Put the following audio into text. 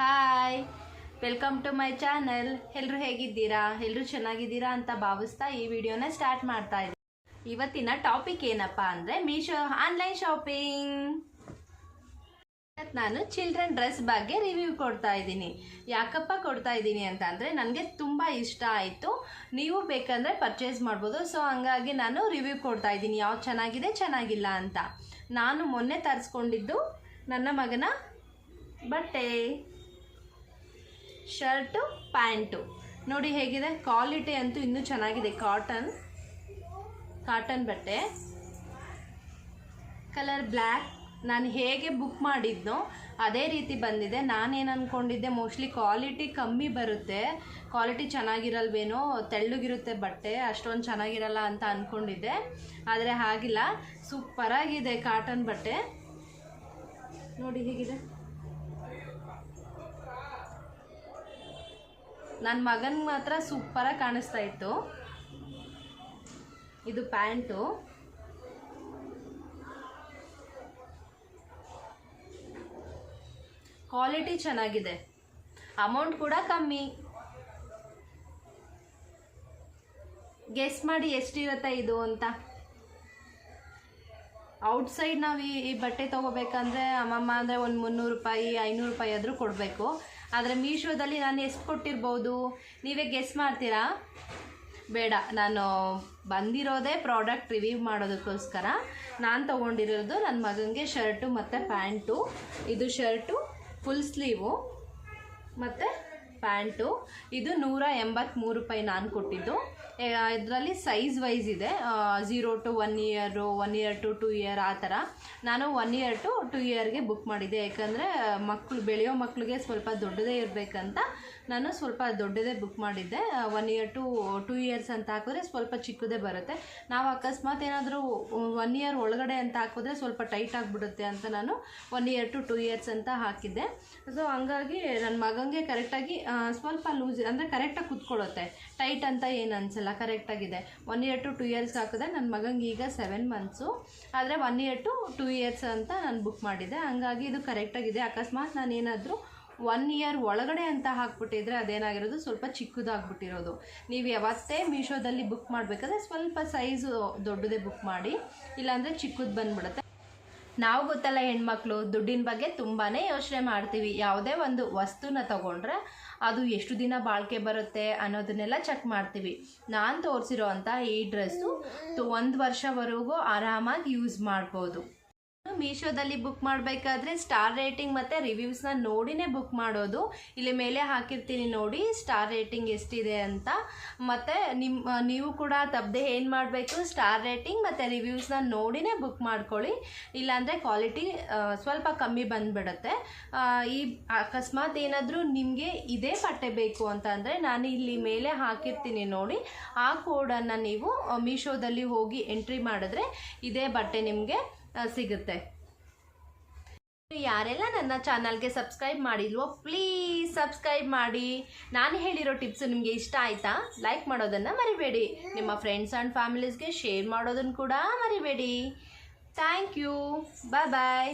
Hi welcome to my channel ಎಲ್ಲರೂ ಹೇಗಿದ್ದೀರಾ? ಎಲ್ಲರೂ ಚೆನ್ನಾಗಿದ್ದೀರಾ ಅಂತ ಭಾವಿಸ್ತಾ ಈ ವಿಡಿಯೋನ ಸ್ಟಾರ್ಟ್ ಮಾಡ್ತಾ ಇದ್ದೀನಿ. ಇವತ್ತಿನ ಟಾಪಿಕ್ ಏನಪ್ಪ ಅಂದರೆ ಮೀಶೋ ಆನ್ಲೈನ್ ಶಾಪಿಂಗ್ ನಾನು ಚಿಲ್ಡ್ರನ್ ಡ್ರೆಸ್ ಬಗ್ಗೆ ರಿವ್ಯೂ ಕೊಡ್ತಾ ಇದ್ದೀನಿ. ಯಾಕಪ್ಪ ಕೊಡ್ತಾ ಇದ್ದೀನಿ ಅಂತ ಅಂದರೆ ನನಗೆ ತುಂಬ ಇಷ್ಟ ಆಯಿತು. ನೀವು ಬೇಕಂದರೆ ಪರ್ಚೇಸ್ ಮಾಡ್ಬೋದು. ಸೊ ಹಂಗಾಗಿ ನಾನು ರಿವ್ಯೂ ಕೊಡ್ತಾ ಇದ್ದೀನಿ. ಯಾವ್ದು ಚೆನ್ನಾಗಿದೆ, ಚೆನ್ನಾಗಿಲ್ಲ ಅಂತ. ನಾನು ಮೊನ್ನೆ ತರಿಸ್ಕೊಂಡಿದ್ದು ನನ್ನ ಮಗನ ಬಟ್ಟೆ ಶರ್ಟು, ಪ್ಯಾಂಟು. ನೋಡಿ ಹೇಗಿದೆ, ಕ್ವಾಲಿಟಿ ಅಂತೂ ಇನ್ನೂ ಚೆನ್ನಾಗಿದೆ. ಕಾಟನ್ ಕಾಟನ್ ಬಟ್ಟೆ. ಕಲರ್ ಬ್ಲ್ಯಾಕ್ ನಾನು ಹೇಗೆ ಬುಕ್ ಮಾಡಿದ್ನೋ ಅದೇ ರೀತಿ ಬಂದಿದೆ. ನಾನೇನು ಅಂದ್ಕೊಂಡಿದ್ದೆ ಮೋಸ್ಟ್ಲಿ ಕ್ವಾಲಿಟಿ ಕಮ್ಮಿ ಬರುತ್ತೆ. ಕ್ವಾಲಿಟಿ ಚೆನ್ನಾಗಿರಲ್ವೇನೋ, ತೆಳ್ಳಗಿರುತ್ತೆ ಬಟ್ಟೆ, ಅಷ್ಟೊಂದು ಚೆನ್ನಾಗಿರಲ್ಲ ಅಂತ ಅಂದ್ಕೊಂಡಿದ್ದೆ ಆದರೆ ಹಾಗಿಲ್ಲ. ಸೂಪರಾಗಿದೆ ಕಾಟನ್ ಬಟ್ಟೆ. ನೋಡಿ ಹೇಗಿದೆ. ನನ್ನ ಮಗನ ಮಾತ್ರ ಸೂಪರಾಗಿ ಕಾಣಿಸ್ತಾ ಇತ್ತು. ಇದು ಪ್ಯಾಂಟು. ಕ್ವಾಲಿಟಿ ಚೆನ್ನಾಗಿದೆ. ಅಮೌಂಟ್ ಕೂಡ ಕಮ್ಮಿ. ಗೆಸ್ ಮಾಡಿ ಎಷ್ಟಿರುತ್ತೆ ಇದು ಅಂತ. ಔಟ್ಸೈಡ್ ನಾವು ಈ ಬಟ್ಟೆ ತೊಗೋಬೇಕಂದ್ರೆ ಅಮ್ಮಮ್ಮ ಅಂದರೆ ಒಂದು ಮುನ್ನೂರು ರೂಪಾಯಿ, ಐನೂರು ರೂಪಾಯಿ ಆದರೂ ಕೊಡಬೇಕು. ಆದರೆ ಮೀಶೋದಲ್ಲಿ ನಾನು ಎಷ್ಟು ಕೊಟ್ಟಿರ್ಬೋದು? ನೀವೇ ಗೆಸ್ ಮಾಡ್ತೀರಾ? ಬೇಡ, ನಾನು ಬಂದಿರೋದೇ ಪ್ರಾಡಕ್ಟ್ ರಿವ್ಯೂ ಮಾಡೋದಕ್ಕೋಸ್ಕರ. ನಾನು ತೊಗೊಂಡಿರೋದು ನನ್ನ ಮಗನಿಗೆ ಶರ್ಟು ಮತ್ತು ಪ್ಯಾಂಟು ಇದು ಶರ್ಟು ಫುಲ್ ಸ್ಲೀವು ಮತ್ತು ಪ್ಯಾಂಟು. ಇದು ನೂರ ಎಂಬತ್ತ್ಮೂರು ರೂಪಾಯಿ ನಾನು ಕೊಟ್ಟಿದ್ದು. ಇದರಲ್ಲಿ ಸೈಜ್ ವೈಸ್ ಇದೆ. Zero to one year one year to two year ಆ ಥರ. ನಾನು ಒನ್ ಇಯರ್ ಟು ಟು ಇಯರ್ಗೆ ಬುಕ್ ಮಾಡಿದ್ದೆ. ಯಾಕಂದರೆ ಮಕ್ಕಳು ಬೆಳೆಯೋ ಮಕ್ಕಳಿಗೆ ಸ್ವಲ್ಪ ದೊಡ್ಡದೇ ಇರಬೇಕಂತ ನಾನು ಸ್ವಲ್ಪ ದೊಡ್ಡದೇ ಬುಕ್ ಮಾಡಿದ್ದೆ. One year to two years ಅಂತ ಹಾಕಿದ್ರೆ ಸ್ವಲ್ಪ ಚಿಕ್ಕದೇ ಬರುತ್ತೆ. ನಾವು ಅಕಸ್ಮಾತ್ ಏನಾದರೂ ಒನ್ ಇಯರ್ ಒಳಗಡೆ ಅಂತ ಹಾಕಿದ್ರೆ ಸ್ವಲ್ಪ ಟೈಟ್ ಆಗಿಬಿಡುತ್ತೆ ಅಂತ ನಾನು one year to two years ಅಂತ ಹಾಕಿದ್ದೆ. ಸೊ ಹಂಗಾಗಿ ನನ್ನ ಮಗನಿಗೆ ಕರೆಕ್ಟಾಗಿ ಸ್ವಲ್ಪ ಲೂಸ್, ಅಂದರೆ ಕರೆಕ್ಟಾಗಿ ಕುತ್ಕೊಳ್ಳುತ್ತೆ ಟೈಟ್ ಅಂತ ಏನು ಅನಿಸಲ್ಲ ಕರೆಕ್ಟಾಗಿದೆ one year to two years ಹಾಕಿದೆ ನನ್ನ ಮಗಂಗೆ ಈಗ ಸೆವೆನ್ ಮಂತ್ಸು ಆದರೆ one year to two years ಅಂತ ನಾನು ಬುಕ್ ಮಾಡಿದ್ದೆ ಹಂಗಾಗಿ ಇದು ಕರೆಕ್ಟಾಗಿದೆ ಅಕಸ್ಮಾತ್ ನಾನು ಏನಾದರೂ ಒನ್ ಇಯರ್ ಒಳಗಡೆ ಅಂತ ಹಾಕ್ಬಿಟ್ಟಿದ್ರೆ ಅದೇನಾಗಿರೋದು? ಸ್ವಲ್ಪ ಚಿಕ್ಕದಾಗ್ಬಿಟ್ಟಿರೋದು. ನೀವು ಯಾವತ್ತೇ ಮೀಶೋದಲ್ಲಿ ಬುಕ್ ಮಾಡಬೇಕಾದ್ರೆ ಸ್ವಲ್ಪ ಸೈಜು ದೊಡ್ಡದೇ ಬುಕ್ ಮಾಡಿ. ಇಲ್ಲಾಂದರೆ ಚಿಕ್ಕದು ಬಂದ್ಬಿಡುತ್ತೆ. ನಾವು ಗೊತ್ತಲ್ಲ ಹೆಣ್ಮಕ್ಳು ದುಡ್ಡಿನ ಬಗ್ಗೆ ತುಂಬಾ ಯೋಚನೆ ಮಾಡ್ತೀವಿ. ಯಾವುದೇ ಒಂದು ವಸ್ತುನ ತಗೊಂಡ್ರೆ ಅದು ಎಷ್ಟು ದಿನ ಬಾಳಿಕೆ ಬರುತ್ತೆ ಅನ್ನೋದನ್ನೆಲ್ಲ ಚೆಕ್ ಮಾಡ್ತೀವಿ. ನಾನು ತೋರಿಸಿರೋ ಈ ಡ್ರೆಸ್ಸು ಒಂದು ವರ್ಷವರೆಗೂ ಆರಾಮಾಗಿ ಯೂಸ್ ಮಾಡ್ಬೋದು. ಮೀಶೋದಲ್ಲಿ ಬುಕ್ ಮಾಡಬೇಕಾದ್ರೆ ಸ್ಟಾರ್ ರೇಟಿಂಗ್ ಮತ್ತು ರಿವ್ಯೂಸ್ನ ನೋಡಿನೇ ಬುಕ್ ಮಾಡೋದು. ಇಲ್ಲಿ ಮೇಲೆ ಹಾಕಿರ್ತೀನಿ ನೋಡಿ, ಸ್ಟಾರ್ ರೇಟಿಂಗ್ ಎಷ್ಟಿದೆ ಅಂತ. ಮತ್ತು ನಿಮ್ಮ ನೀವು ಕೂಡ ತಪ್ಪದೆ ಏನು ಮಾಡಬೇಕು, ಸ್ಟಾರ್ ರೇಟಿಂಗ್ ಮತ್ತು ರಿವ್ಯೂಸ್ನ ನೋಡಿನೇ ಬುಕ್ ಮಾಡ್ಕೊಳ್ಳಿ. ಇಲ್ಲಾಂದರೆ ಕ್ವಾಲಿಟಿ ಸ್ವಲ್ಪ ಕಮ್ಮಿ ಬಂದುಬಿಡುತ್ತೆ. ಈ ಅಕಸ್ಮಾತ್ ಏನಾದರೂ ನಿಮಗೆ ಇದೇ ಬಟ್ಟೆ ಬೇಕು ಅಂತ ನಾನು ಇಲ್ಲಿ ಮೇಲೆ ಹಾಕಿರ್ತೀನಿ ನೋಡಿ. ಆ ಕೋಡನ್ನು ನೀವು ಮೀಶೋದಲ್ಲಿ ಹೋಗಿ ಎಂಟ್ರಿ ಮಾಡಿದ್ರೆ ಇದೇ ಬಟ್ಟೆ ನಿಮಗೆ ಸಿಗುತ್ತೆ. ಯಾರೆಲ್ಲ ನನ್ನ ಚಾನಲ್ಗೆ ಸಬ್ಸ್ಕ್ರೈಬ್ ಮಾಡಿಲ್ವೋ, ಪ್ಲೀಸ್ ಸಬ್ಸ್ಕ್ರೈಬ್ ಮಾಡಿ. ನಾನು ಹೇಳಿರೋ ಟಿಪ್ಸು ನಿಮಗೆ ಇಷ್ಟ ಆಯಿತಾ? ಲೈಕ್ ಮಾಡೋದನ್ನು ಮರಿಬೇಡಿ. ನಿಮ್ಮ ಫ್ರೆಂಡ್ಸ್ ಆ್ಯಂಡ್ ಫ್ಯಾಮಿಲೀಸ್ಗೆ ಶೇರ್ ಮಾಡೋದನ್ನು ಕೂಡ ಮರಿಬೇಡಿ. Thank you bye bye